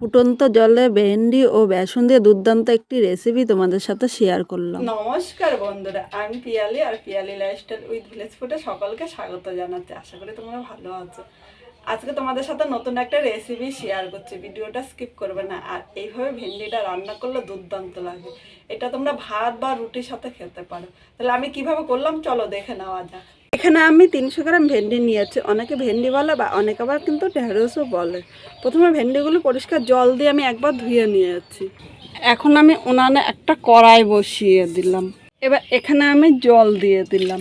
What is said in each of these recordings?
ফুটন্ত জলে ভেন্ডি ও বেসন দিয়ে দুর্দান্ত একটি রেসিপি তোমাদের সাথে শেয়ার করলাম। নমস্কার বন্ধুরা আমি পিয়ালি আর পিয়ালি লাইফস্টাইল উইথ ভিলেজ ফুডে সকলকে স্বাগত জানাচ্ছি। আশা করি তোমরা ভালো আছো। আজকে তোমাদের সাথে নতুন একটা রেসিপি শেয়ার করছি, ভিডিওটা স্কিপ করবে না। আর এইভাবে ভেন্ডিটা রান্না করলে দুর্দান্ত লাগে। এটা তোমরা ভাত বা রুটির সাথে খেতে পারো। তাহলে আমি কীভাবে করলাম? চলো দেখে নেওয়া যাক। এখানে আমি তিনশো গ্রাম ভেন্ডি নিয়েছি। অনেকে ভেন্ডি বলে বা অনেকে আবার কিন্তু ঢেঁড়সও বলে। প্রথমে ভেন্ডিগুলো পরিষ্কার জল দিয়ে আমি একবার ধুয়ে নিয়েছি। এখন আমি উনানে একটা কড়াই বসিয়ে দিলাম। এবার এখানে আমি জল দিয়ে দিলাম।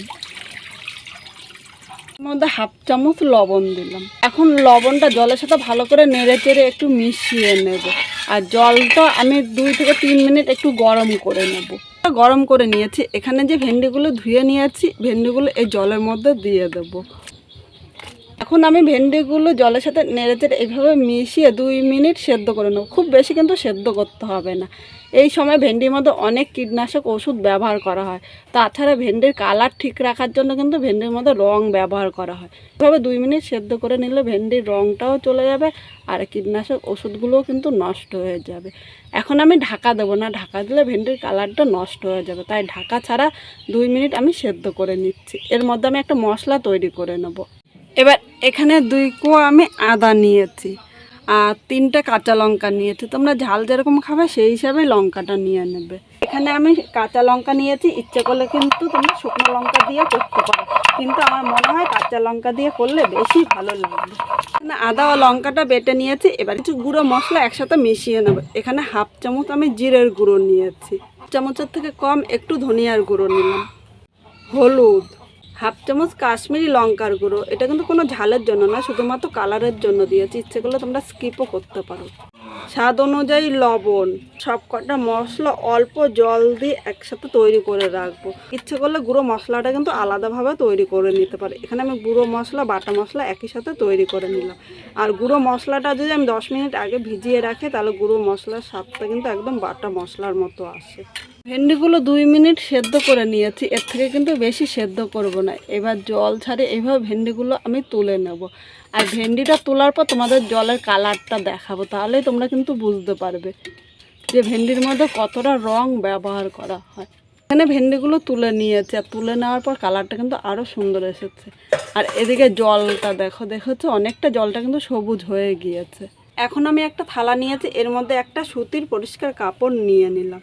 মধ্যে হাফ চামচ লবণ দিলাম। এখন লবণটা জলের সাথে ভালো করে নেড়ে চেড়ে একটু মিশিয়ে নেব। আর জলটা আমি দুই থেকে তিন মিনিট একটু গরম করে নেব। গরম করে নিয়েছি। এখানে যে ভেন্ডিগুলো ধুয়ে নিয়েছি ভেন্ডিগুলো এই জলের মধ্যে দিয়ে দেবো। এখন আমি ভেন্ডিগুলো জলের সাথে নেড়ে চেড়ে এইভাবে মিশিয়ে দুই মিনিট সেদ্ধ করে নেব। খুব বেশি কিন্তু সেদ্ধ করতে হবে না। এই সময় ভেন্ডির মধ্যে অনেক কীটনাশক ওষুধ ব্যবহার করা হয়। তাছাড়া ভেন্ডির কালার ঠিক রাখার জন্য কিন্তু ভেন্ডির মধ্যে রং ব্যবহার করা হয়। এভাবে দুই মিনিট সেদ্ধ করে নিলে ভেন্ডির রংটাও চলে যাবে আর কীটনাশক ওষুধগুলোও কিন্তু নষ্ট হয়ে যাবে। এখন আমি ঢাকা দেবো না। ঢাকা দিলে ভেন্ডির কালারটা নষ্ট হয়ে যাবে। তাই ঢাকা ছাড়া দুই মিনিট আমি সেদ্ধ করে নিচ্ছি। এর মধ্যে আমি একটা মশলা তৈরি করে নেব। এবার এখানে দুই কোয়া আমি আদা নিয়েছি আর তিনটে কাঁচা লঙ্কা নিয়েছি। তোমরা ঝাল যেরকম খাবে সেই হিসাবে লঙ্কাটা নিয়ে নেবে। এখানে আমি কাঁচা লঙ্কা নিয়েছি। ইচ্ছে করলে কিন্তু তোমরা শুকনো লঙ্কা দিয়ে করতে পারো। কিন্তু আমার মনে হয় কাঁচা লঙ্কা দিয়ে করলে বেশি ভালো লাগবে। এখানে আদা ও লঙ্কাটা বেটে নিয়েছি। এবার কিছু গুঁড়ো মশলা একসাথে মিশিয়ে নেব। এখানে হাফ চামচ আমি জিরের গুঁড়ো নিয়েছি। চামচের থেকে কম একটু ধনিয়ার গুঁড়ো নিলাম। হলুদ। হাফ চামচ কাশ্মীরি লঙ্কার গুঁড়ো। এটা কিন্তু কোনো ঝালের জন্য না, শুধুমাত্র কালারের জন্য দিয়েছি। ইচ্ছে করলে তোমরা স্কিপও করতে পারো। স্বাদ অনুযায়ী লবণ সব কটা মশলা অল্প জল দিয়ে একসাথে তৈরি করে রাখব। ইচ্ছে করলে গুঁড়ো মশলাটা কিন্তু আলাদাভাবে তৈরি করে নিতে পারে। এখানে আমি গুঁড়ো মশলা, বাটা মশলা একই সাথে তৈরি করে নিলাম। আর গুঁড়ো মশলাটা যদি আমি দশ মিনিট আগে ভিজিয়ে রাখি, তাহলে গুঁড়ো মশলার স্বাদটা কিন্তু একদম বাটা মশলার মতো আসে। ভেন্ডিগুলো দুই মিনিট সেদ্ধ করে নিয়েছি। এর থেকে কিন্তু বেশি সেদ্ধ করব না। এবার জল ছাড়ে এভাবে ভেন্ডিগুলো আমি তুলে নেব। আর ভেন্ডিটা তোলার পর তোমাদের জলের কালারটা দেখাবো, তাহলেই তোমরা কিন্তু বুঝতে পারবে যে ভেন্ডির মধ্যে কতটা রং ব্যবহার করা হয়। এখানে ভেন্ডিগুলো তুলে নিয়েছে, আর তুলে নেওয়ার পর কালারটা কিন্তু আরও সুন্দর এসেছে। আর এদিকে জলটা দেখো দেখেছ অনেকটা জলটা কিন্তু সবুজ হয়ে গিয়েছে। এখন আমি একটা থালা নিয়েছি, এর মধ্যে একটা সুতির পরিষ্কার কাপড় নিয়ে নিলাম।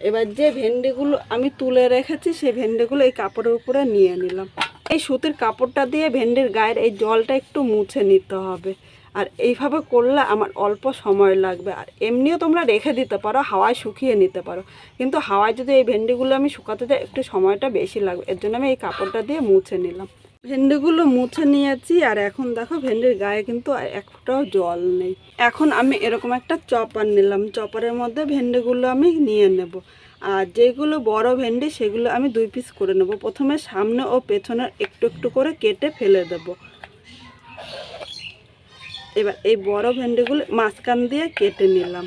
এবার যে ভেন্ডিগুলো আমি তুলে রেখেছি, সেই ভেন্ডিগুলো এই কাপড়ের উপরে নিয়ে নিলাম। এই সুতির কাপড়টা দিয়ে ভেন্ডির গায়ের এই জলটা একটু মুছে নিতে হবে। আর এইভাবে করলে আমার অল্প সময় লাগবে। আর এমনিও তোমরা রেখে দিতে পারো, হাওয়ায় শুকিয়ে নিতে পারো। কিন্তু হাওয়ায় যদি এই ভেন্ডিগুলো আমি শুকাতে যাই, একটু সময়টা বেশি লাগবে। এর জন্য আমি এই কাপড়টা দিয়ে মুছে নিলাম। ভেন্ডিগুলো মুছে নিয়েছি, আর এখন দেখো ভেন্ডির গায়ে কিন্তু আর এক ফোঁটাও জল নেই। এখন আমি এরকম একটা চপার নিলাম। চপারের মধ্যে ভেন্ডিগুলো আমি নিয়ে নেব। আর যেগুলো বড় ভেন্ডি, সেগুলো আমি দুই পিস করে নেব। প্রথমে সামনে ও পেছনের একটু একটু করে কেটে ফেলে দেব। এবার এই বড় ভেন্ডিগুলো মাঝখান দিয়ে কেটে নিলাম।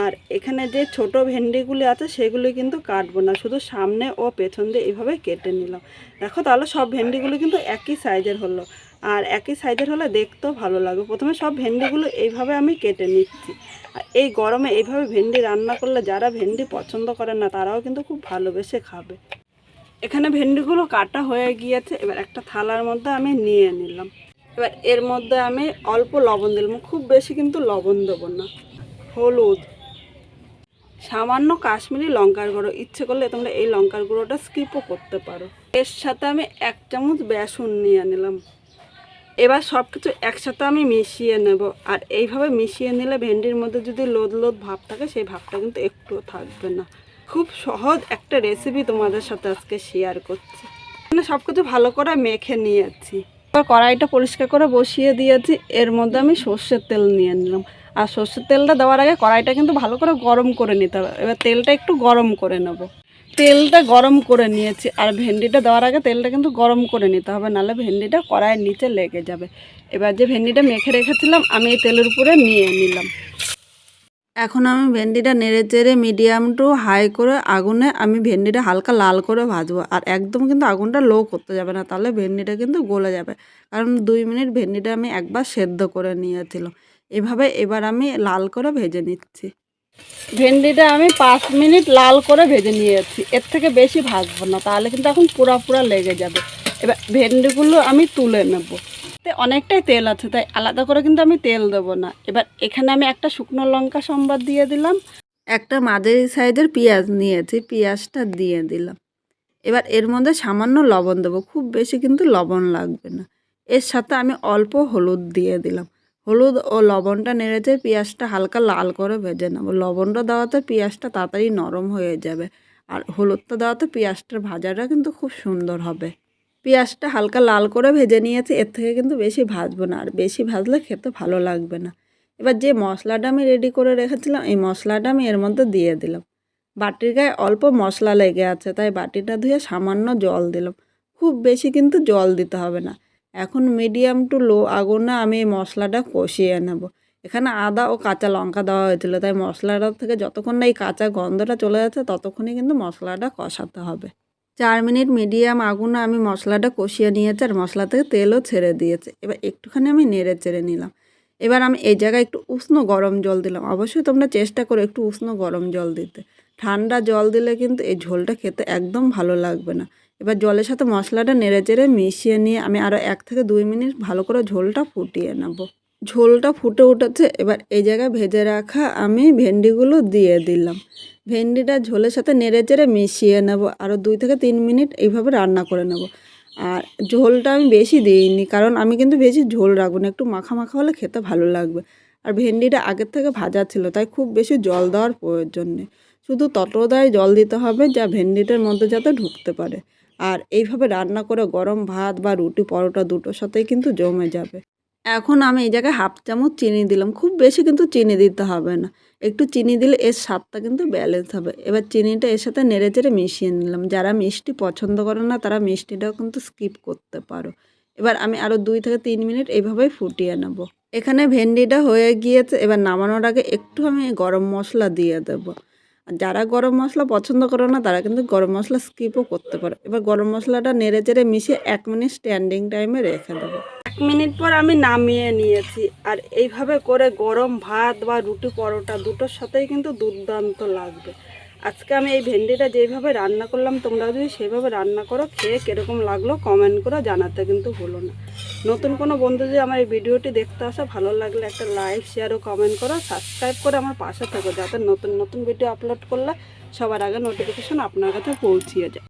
আর এখানে যে ছোট ভেন্ডিগুলি আছে, সেগুলি কিন্তু কাটবো না। শুধু সামনে ও পেছন দিয়ে এইভাবে কেটে নিলাম। দেখো তাহলে সব ভেন্ডিগুলো কিন্তু একই সাইজের হলো। আর একই সাইজের হলে দেখতেও ভালো লাগবে। প্রথমে সব ভেন্ডিগুলো এইভাবে আমি কেটে নিচ্ছি। আর এই গরমে এইভাবে ভেন্ডি রান্না করলে যারা ভেন্ডি পছন্দ করে না, তারাও কিন্তু খুব ভালোবেসে খাবে। এখানে ভেন্ডিগুলো কাটা হয়ে গিয়েছে। এবার একটা থালার মধ্যে আমি নিয়ে নিলাম। এবার এর মধ্যে আমি অল্প লবণ দিলাম। খুব বেশি কিন্তু লবণ দেবো না। হলুদ, সামান্য কাশ্মীরি লঙ্কার গুঁড়ো। ইচ্ছে করলে তোমরা এই লঙ্কার গুঁড়োটা স্কিপও করতে পারো। এর সাথে আমি এক চামচ বেসন নিয়ে নিলাম। এবার সব কিছু একসাথে আমি মিশিয়ে নেব। আর এইভাবে মিশিয়ে নিলে ভেন্ডির মধ্যে যদি লোদ লোদ ভাব থাকে, সেই ভাবটা কিন্তু একটুও থাকবে না। খুব সহজ একটা রেসিপি তোমাদের সাথে আজকে শেয়ার করছি। মানে সব কিছু ভালো করে মেখে নিয়েছি। এবার কড়াইটা পরিষ্কার করে বসিয়ে দিয়েছি। এর মধ্যে আমি সর্ষের তেল নিয়ে নিলাম। আর সর্ষের তেলটা দেওয়ার আগে কড়াইটা কিন্তু ভালো করে গরম করে নিতে হবে। এবার তেলটা একটু গরম করে নেব। তেলটা গরম করে নিয়েছি। আর ভেন্ডিটা দেওয়ার আগে তেলটা কিন্তু গরম করে নিতে হবে, নাহলে ভেন্ডিটা কড়াইয়ের নিচে লেগে যাবে। এবার যে ভেন্ডিটা মেখে রেখেছিলাম, আমি এই তেলের উপরে নিয়ে নিলাম। এখন আমি ভেন্ডিটা নেড়ে চেড়ে মিডিয়াম টু হাই করে আগুনে আমি ভেন্ডিটা হালকা লাল করে ভাজবো। আর একদম কিন্তু আগুনটা লো করতে যাবে না, তাহলে ভেন্ডিটা কিন্তু গলে যাবে। কারণ দুই মিনিট ভেন্ডিটা আমি একবার সেদ্ধ করে নিয়েছিলাম। এভাবে এবার আমি লাল করে ভেজে নিচ্ছি। ভেন্ডিটা আমি পাঁচ মিনিট লাল করে ভেজে নিয়েছি। এর থেকে বেশি ভাজবো না, তাহলে কিন্তু এখন পুরা পুরা লেগে যাবে। এবার ভেন্ডিগুলো আমি তুলে নেব। অনেকটাই তেল আছে, তাই আলাদা করে কিন্তু আমি তেল দেবো না। এবার এখানে আমি একটা শুকনো লঙ্কা সম্বাদ দিয়ে দিলাম, একটা মাঝারি সাইজের পেঁয়াজ নিয়েছি, পেঁয়াজটা দিয়ে দিলাম। এবার এর মধ্যে সামান্য লবণ দেবো, খুব বেশি কিন্তু লবণ লাগবে না। এর সাথে আমি অল্প হলুদ দিয়ে দিলাম। হলুদ ও লবণটা নেড়েছে পেঁয়াজটা হালকা লাল করে ভেজে নেব। লবণটা দেওয়াতে পেঁয়াজটা তাড়াতাড়ি নরম হয়ে যাবে আর হলুদটা দেওয়াতে পেঁয়াজটার ভাজাটা কিন্তু খুব সুন্দর হবে। পেঁয়াজটা হালকা লাল করে ভেজে নিয়েছি, এর থেকে কিন্তু বেশি ভাজবো না আর বেশি ভাজলে খেতে ভালো লাগবে না। এবার যে মশলাটা আমি রেডি করে রেখেছিলাম, এই মশলাটা আমি এর মধ্যে দিয়ে দিলাম। বাটির গায়ে অল্প মশলা লেগে আছে, তাই বাটিটা ধুয়ে সামান্য জল দিলাম। খুব বেশি কিন্তু জল দিতে হবে না। এখন মিডিয়াম টু লো আগুনে আমি এই মশলাটা কষিয়ে নেব। এখানে আদা ও কাঁচা লঙ্কা দেওয়া হয়েছিল, তাই মশলাটা থেকে যতক্ষণ না এই কাঁচা গন্ধটা চলে যাচ্ছে, ততক্ষণই কিন্তু মশলাটা কষাতে হবে। চার মিনিট মিডিয়াম আগুনে আমি মশলাটা কষিয়ে নিয়েছি আর মশলা থেকে তেলও ছেড়ে দিয়েছে। এবার একটুখানি আমি নেড়ে চেড়ে নিলাম। এবার আমি এই জায়গায় একটু উষ্ণ গরম জল দিলাম। অবশ্যই তোমরা চেষ্টা করো একটু উষ্ণ গরম জল দিতে। ঠান্ডা জল দিলে কিন্তু এই ঝোলটা খেতে একদম ভালো লাগবে না। এবার জলের সাথে মশলাটা নেড়ে চেড়ে মিশিয়ে নিয়ে আমি আরও এক থেকে দুই মিনিট ভালো করে ঝোলটা ফুটিয়ে নেব। ঝোলটা ফুটে উঠেছে, এবার এই জায়গায় ভেজে রাখা আমি ভেন্ডিগুলো দিয়ে দিলাম। ভেন্ডিটা ঝোলের সাথে নেড়ে চেড়ে মিশিয়ে নেব আরও দুই থেকে তিন মিনিট এইভাবে রান্না করে নেব। আর ঝোলটা আমি বেশি দিইনি, কারণ আমি কিন্তু বেশি ঝোল রাখব না, একটু মাখা মাখা হলে খেতে ভালো লাগবে। আর ভেন্ডিটা আগের থেকে ভাজা ছিল, তাই খুব বেশি জল দেওয়ার প্রয়োজন নেই। শুধু ততদায় জল দিতে হবে যা ভেন্ডিটার মধ্যে যাতে ঢুকতে পারে। আর এইভাবে রান্না করে গরম ভাত বা রুটি পরোটা দুটোর সাথেই কিন্তু জমে যাবে। এখন আমি এই জায়গায় হাফ চামচ চিনি দিলাম, খুব বেশি কিন্তু চিনি দিতে হবে না। একটু চিনি দিলে এর স্বাদটা কিন্তু ব্যালেন্স হবে। এবার চিনিটা এর সাথে নেড়ে চেড়ে মিশিয়ে নিলাম। যারা মিষ্টি পছন্দ করে না, তারা মিষ্টিটাও কিন্তু স্কিপ করতে পারো। এবার আমি আরও দুই থেকে তিন মিনিট এইভাবেই ফুটিয়ে নেব। এখানে ভেন্ডিটা হয়ে গিয়েছে। এবার নামানোর আগে একটু আমি গরম মশলা দিয়ে দেবো। যারা গরম মশলা পছন্দ করে না, তারা কিন্তু গরম মশলা স্কিপও করতে পারে। এবার গরম মশলাটা নেড়ে চেড়ে মিশিয়ে এক মিনিট স্ট্যান্ডিং টাইমে রেখে দেবো। এক মিনিট পর আমি নামিয়ে নিয়েছি আর এইভাবে করে গরম ভাত বা রুটি পরোটা দুটোর সাথেই কিন্তু দুর্দান্ত লাগবে। আজকে আমি এই ভেন্ডিটা যেভাবে রান্না করলাম, তোমরা যদি সেইভাবে রান্না করো, খেয়ে কীরকম লাগল কমেন্ট করো জানাতে কিন্তু ভুলো না। নতুন কোনো বন্ধু যদি আমার এই ভিডিওটি দেখতে আসো, ভালো লাগলে একটা লাইক শেয়ার ও কমেন্ট করো সাবস্ক্রাইব করে আমার পাশে থাকো, যাতে নতুন নতুন ভিডিও আপলোড করলে সবার আগে নোটিফিকেশন আপনার কাছে পৌঁছিয়ে যায়।